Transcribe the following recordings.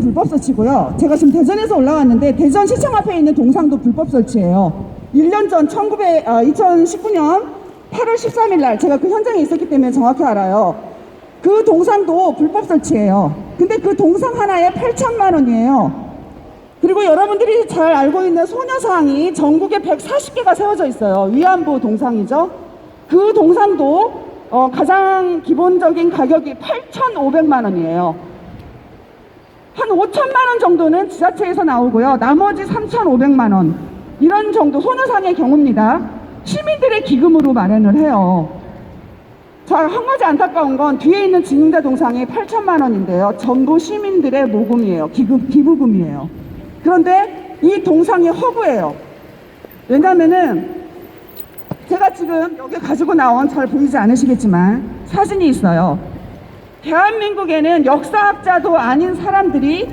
불법 설치고요. 제가 지금 대전에서 올라왔는데 대전 시청 앞에 있는 동상도 불법 설치예요. 1년 전 1900, 아, 2019년 8월 13일 날 제가 그 현장에 있었기 때문에 정확히 알아요. 그 동상도 불법 설치예요. 근데 그 동상 하나에 8천만 원이에요. 그리고 여러분들이 잘 알고 있는 소녀상이 전국에 140개가 세워져 있어요. 위안부 동상이죠. 그 동상도 어, 가장 기본적인 가격이 8,500만 원이에요. 한 5천만 원 정도는 지자체에서 나오고요. 나머지 3,500만 원. 이런 정도 소녀상의 경우입니다. 시민들의 기금으로 마련을 해요. 자, 한 가지 안타까운 건 뒤에 있는 진흥대 동상이 8천만 원인데요. 전부 시민들의 모금이에요. 기금, 기부금이에요. 그런데 이 동상이 허구예요. 왜냐면은 제가 지금 여기 가지고 나온 잘 보이지 않으시겠지만 사진이 있어요. 대한민국에는 역사학자도 아닌 사람들이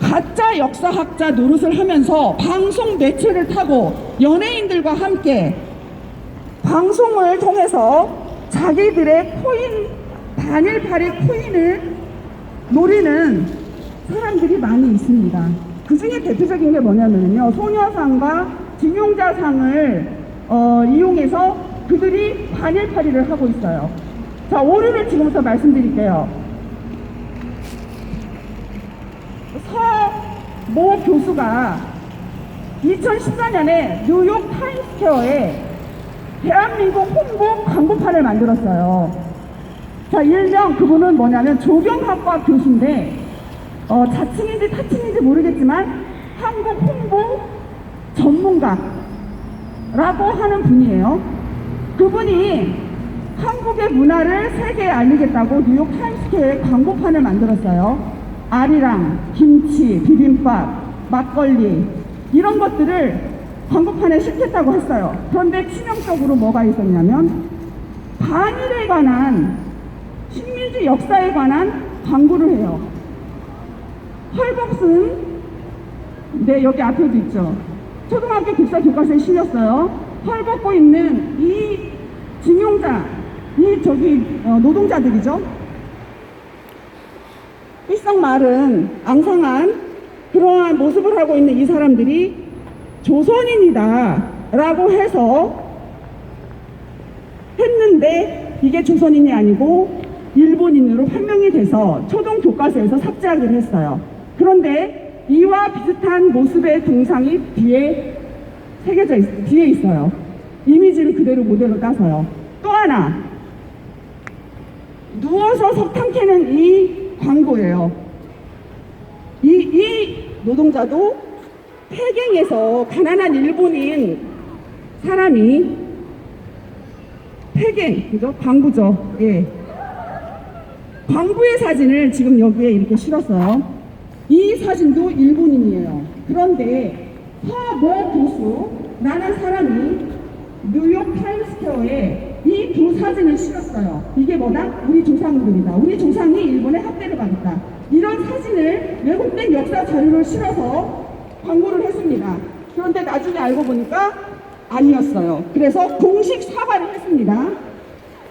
가짜 역사학자 노릇을 하면서 방송 매체를 타고 연예인들과 함께 방송을 통해서 자기들의 코인, 단일파리 코인을 노리는 사람들이 많이 있습니다. 그 중에 대표적인 게 뭐냐면요. 소녀상과 진용자상을 어, 이용해서 그들이 반일파리를 하고 있어요. 자, 오류를 지금부터 말씀드릴게요. 서모 교수가 2014년에 뉴욕 타임스퀘어에 대한민국 홍보 광고판을 만들었어요. 자, 일명 그분은 뭐냐면 조경학과 교수인데, 어, 자칭인지 타칭인지 모르겠지만, 한국 홍보 전문가라고 하는 분이에요. 그분이 한국의 문화를 세계에 알리겠다고 뉴욕 타임스퀘어에 광고판을 만들었어요. 아리랑, 김치, 비빔밥, 막걸리, 이런 것들을 광고판에 싣겠다고 했어요. 그런데 치명적으로 뭐가 있었냐면, 반일에 관한 식민지 역사에 관한 광고를 해요. 헐벅슨, 네, 여기 앞에도 있죠. 초등학교 교사 교과서에 실렸어요. 헐벗고 있는 이 징용자, 이 저기 어, 노동자들이죠. 일상 말은 앙상한 그러한 모습을 하고 있는 이 사람들이 조선인이다 라고 해서 했는데 이게 조선인이 아니고 일본인으로 판명이 돼서 초등 교과서에서 삭제하기로 했어요. 그런데 이와 비슷한 모습의 동상이 뒤에 새겨져 있, 뒤에 있어요. 이미지를 그대로 모델로 따서요. 또 하나 누워서 석탄 캐는 이 광고예요. 이, 이 노동자도 폐갱에서 가난한 일본인 사람이 폐갱, 그죠? 광고죠. 예. 광고의 사진을 지금 여기에 이렇게 실었어요. 이 사진도 일본인이에요. 그런데 서모 교수라는 사람이 뉴욕 타임스퀘어에 이 두 사진을 실었어요. 이게 뭐다? 우리 조상들이다. 우리 조상이 일본에 학대를 받았다. 이런 사진을 왜곡된 역사 자료를 실어서 광고를 했습니다. 그런데 나중에 알고 보니까 아니었어요. 그래서 공식 사과를 했습니다.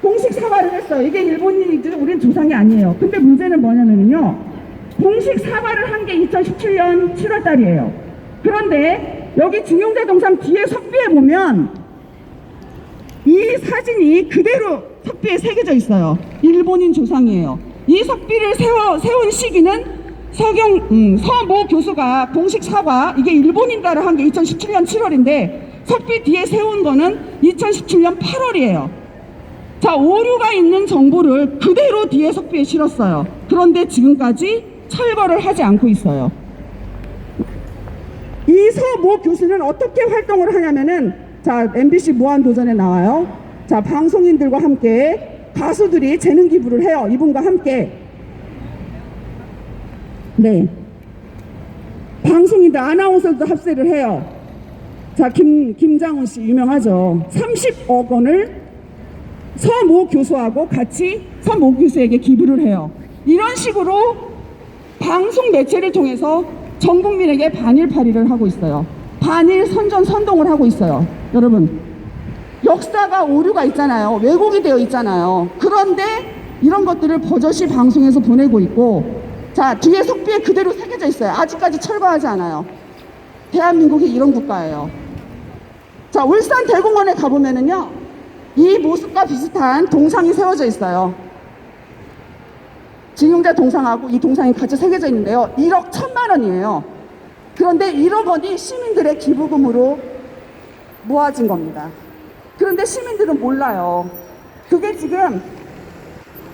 공식 사과를 했어요. 이게 일본인이지 우린 조상이 아니에요. 근데 문제는 뭐냐면요. 공식 사과를 한 게 2017년 7월 달이에요. 그런데 여기 중용자 동상 뒤에 석비에 보면 이 사진이 그대로 석비에 새겨져 있어요. 일본인 조상이에요. 이 석비를 세워, 세운 시기는 서경, 음, 서모 교수가 공식 사과, 이게 일본인가를 한 게 2017년 7월인데, 석비 뒤에 세운 거는 2017년 8월이에요. 자, 오류가 있는 정보를 그대로 뒤에 석비에 실었어요. 그런데 지금까지 철거를 하지 않고 있어요. 이 서모 교수는 어떻게 활동을 하냐면은 자 MBC 무한도전에 나와요. 자 방송인들과 함께 가수들이 재능 기부를 해요. 이분과 함께 네 방송인들 아나운서도 합세를 해요. 자 김 김장훈 씨 유명하죠. 30억 원을 서모 교수하고 같이 서모 교수에게 기부를 해요. 이런 식으로 방송 매체를 통해서 전 국민에게 반일 파리를 하고 있어요. 반일 선전 선동을 하고 있어요. 여러분, 역사가 오류가 있잖아요. 왜곡이 되어 있잖아요. 그런데 이런 것들을 버젓이 방송에서 보내고 있고, 자, 자, 뒤에 속비에 그대로 새겨져 있어요. 아직까지 철거하지 않아요. 대한민국이 이런 국가예요. 자, 울산 대공원에 가보면은요, 이 모습과 비슷한 동상이 세워져 있어요. 진용자 동상하고 이 동상이 같이 새겨져 있는데요. 1억 1천만 원이에요. 그런데 1억 원이 시민들의 기부금으로 모아진 겁니다. 그런데 시민들은 몰라요. 그게 지금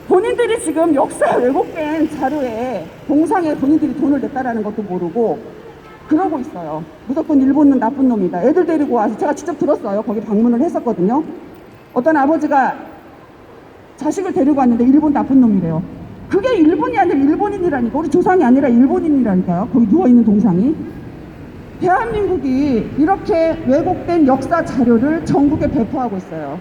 본인들이 지금 역사 왜곡된 자료에 동상에 본인들이 돈을 냈다라는 것도 모르고 그러고 있어요. 무조건 일본은 나쁜 놈이다. 애들 데리고 와서 제가 직접 들었어요. 거기 방문을 했었거든요. 어떤 아버지가 자식을 데리고 왔는데 일본 나쁜 놈이래요. 그게 일본이 아니라 일본인이라니까. 우리 조상이 아니라 일본인이라니까요. 거기 누워 있는 동상이. 대한민국이 이렇게 왜곡된 역사 자료를 전국에 배포하고 있어요.